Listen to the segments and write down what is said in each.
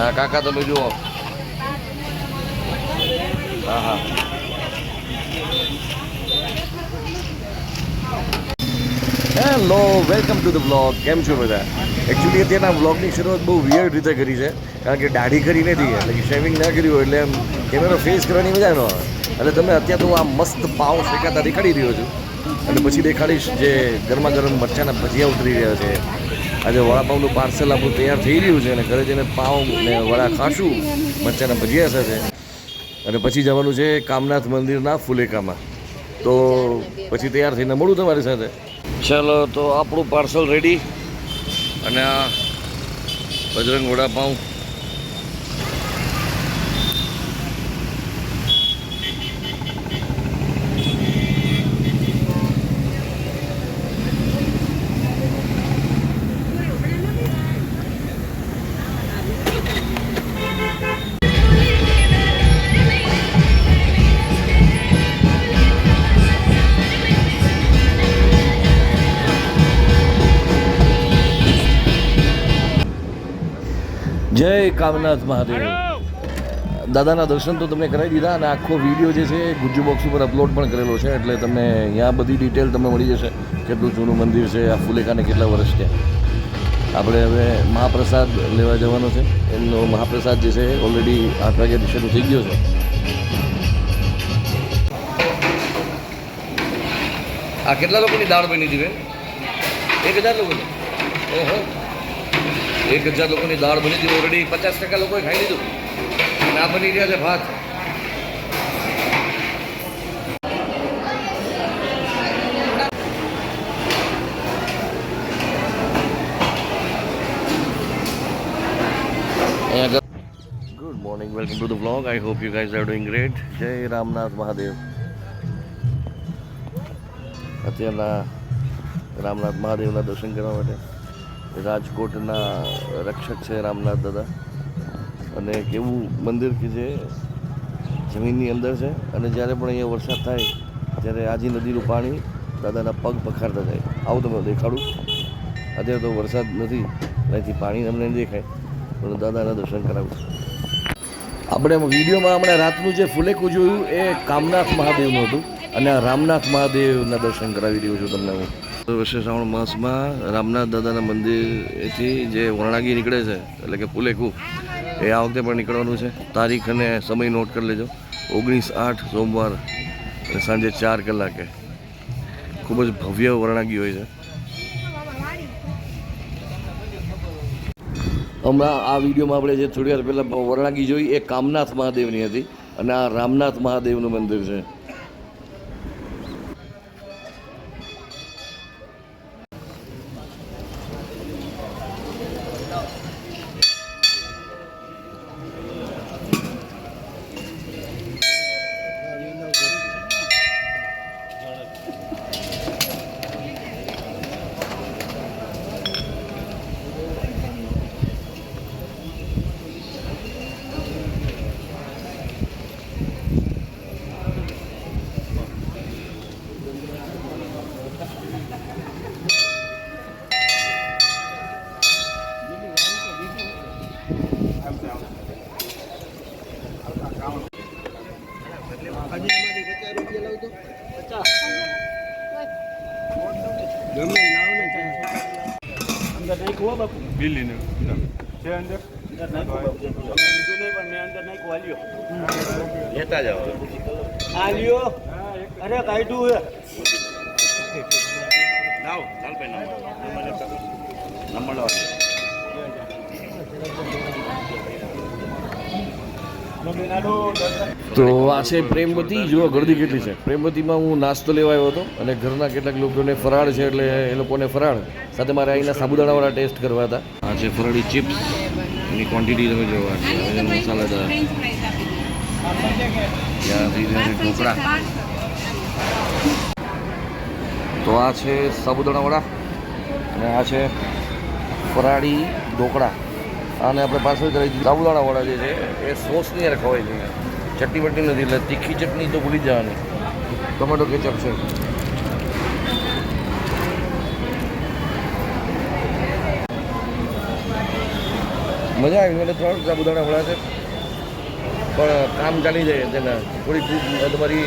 આ કાકા તમે જુઓ હા હા hello welcome to the blog કેમ છો બધા? એકચ્યુઅલી અત્યારના બ્લોગની શરૂઆત બહુ વિયર્ડ રીતે કરી છે. કારણ કે દાઢી કરી નથી, એટલે કે શેવિંગ ના કર્યું હોય, એટલે એમ કેમેરો ફેસ કરવાની મજા ન એટલે તમે અત્યારે તો આ મસ્ત પાવ શેકાતા દેખાડી રહ્યો છું. અને પછી દેખાડીશ જે ગરમા ગરમ મરચાના ભજીયા ઉતરી રહ્યા છે. આજે વડાપાવનું પાર્સલ આપણું તૈયાર થઈ રહ્યું છે અને ઘરે જઈને પાઉં ને વડા ખાશું. મરચાના ભજીયા સાથે. અને પછી જવાનું છે કામનાથ મંદિરના ફુલેકામાં. તો પછી તૈયાર થઈને મળું તમારી સાથે. ચાલો, તો આપણું પાર્સલ રેડી અને આ બજરંગ વડાપાઉં. જય કામનાથ મહાદેવ. દાદાના દર્શન તો તમને કરાવી દીધા અને આખો વીડિયો જે છે ગુજ્જુ બોક્સ ઉપર અપલોડ પણ કરેલો છે, એટલે તમને અહીંયા બધી ડિટેલ તમને મળી જશે કેટલું જૂનું મંદિર છે, આ ફુલેકાને કેટલા વર્ષ છે આપણે હવે મહાપ્રસાદ લેવા જવાનો છે. એમનો મહાપ્રસાદ જે છે ઓલરેડી આઠ વાગ્યાથી શરૂ થઈ ગયો છે. આ કેટલા લોકોની દાળ બની હતી બેન? એક હજાર લોકોની? ઓહો. એક હજાર લોકોની દાળ બની હતી ઓલરેડી પચાસ ટકા લોકોએ ખાઈ લીધું. આ બની રહ્યા છે ભાત. Good morning welcome to the blog I hope you guys are doing great જય રામનાથ મહાદેવ અત્યારના રામનાથ મહાદેવના દર્શન કરવા માટે. રાજકોટના રક્ષક છે રામનાથ દાદા. અને એક એવું મંદિર કે જે જમીનની અંદર છે. અને જ્યારે પણ અહીંયા વરસાદ થાય, ત્યારે આજી નદીનું પાણી દાદાના પગ પખારતા જાય. આવું તમને દેખાડું. અત્યારે તો વરસાદ નથી, અહીંથી પાણી અમને દેખાય. પણ દાદાના દર્શન કરાવું આપણે વિડીયોમાં હમણાં રાતનું જે ફુલેકું જોયું, એ કામનાથ મહાદેવનું હતું. અને આ રામનાથ મહાદેવના દર્શન કરાવી રહ્યો છું તમને હું. શ્રાવણ માસમાં રામનાથ દાદાના મંદિરથી જે વર્ણાગી નીકળે છે, એટલે કે પુલેકુ એ આ વખતે પણ નીકળવાનું છે. તારીખ અને સમય નોટ કરી લેજો. ઓગણીસ આઠ સોમવાર સાંજે ચાર કલાકે. ખૂબ જ ભવ્ય વર્ણાગી હોય છે. હમણાં આ વિડીયોમાં આપણે જે થોડી વાર પહેલાં વર્ણાગી જોઈ, એ કામનાથ મહાદેવની હતી અને આ રામનાથ મહાદેવનું મંદિર છે અંદર નાખ્યું હો બાપુ દિલ્હીને છે અંદર અંદર નાખ્યું બાપુ તમે બીજું નહીં પણ મેં અંદર? નાખ્યું હાલ્યો લેતા જાઓ. હાલ્યો અરે કાઢ્યું હે. લાવ ચાલ ભાઈ નંબર લાવ. તો આ છે પ્રેમવતી જુઓ ગળદી કેટલી છે. પ્રેમવતીમાં હું નાસ્તો લેવા આવ્યો હતો અને ઘરના કેટલાક લોકોને ફરાળ છે એટલે એ લોકોને ફરાળ. સાથે મારે અહીંના સાબુદાણાવાળા ટેસ્ટ કરવા હતા. આ છે ફરાળી ચિપ્સ. એની ક્વોન્ટિટી તમે જોવા છે. મસાલાદાર. છે ઢોકળા. તો આ છે સાબુદાણાવાળા અને આ છે ફરાળી ઢોકળા. આને આપણે પાર્સલ કરી સાબુદાણાવાળા જે છે, એ સોસની યાર ખવાય છે. ચટણી બટની નથી, એટલે તીખી ચટણી તો ભૂલી જવાની. ટમેટો કેચઅપ છે. મજા આવી મને ત્રણ સાબુદાણા વડા છે. પણ કામ ચાલી જાય તેના થોડી તમારી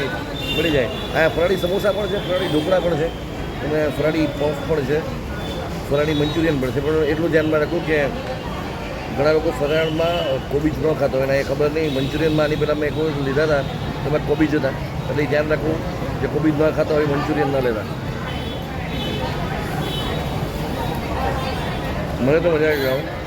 મળી જાય. આ ફરાળી સમોસા પણ છે, ફરાળી ઢોકળા પણ છે, અને ફરાળી પફ પણ છે. ફરાળી મંચુરિયન પણ છે, પણ એટલું ધ્યાનમાં રાખવું કે ઘણા લોકો ફરાળમાં કોબીજ ન ખાતો હોય એ ખબર નહીં. મંચુરિયનમાં આની પહેલાં મેં એક વખત લીધા હતા. તેમાં કોબીજ હતા. એટલે ધ્યાન રાખવું કે કોબીજ ન ખાતા હોય, મંચુરિયન ન લેતા. મને તો મજા આવી ગયો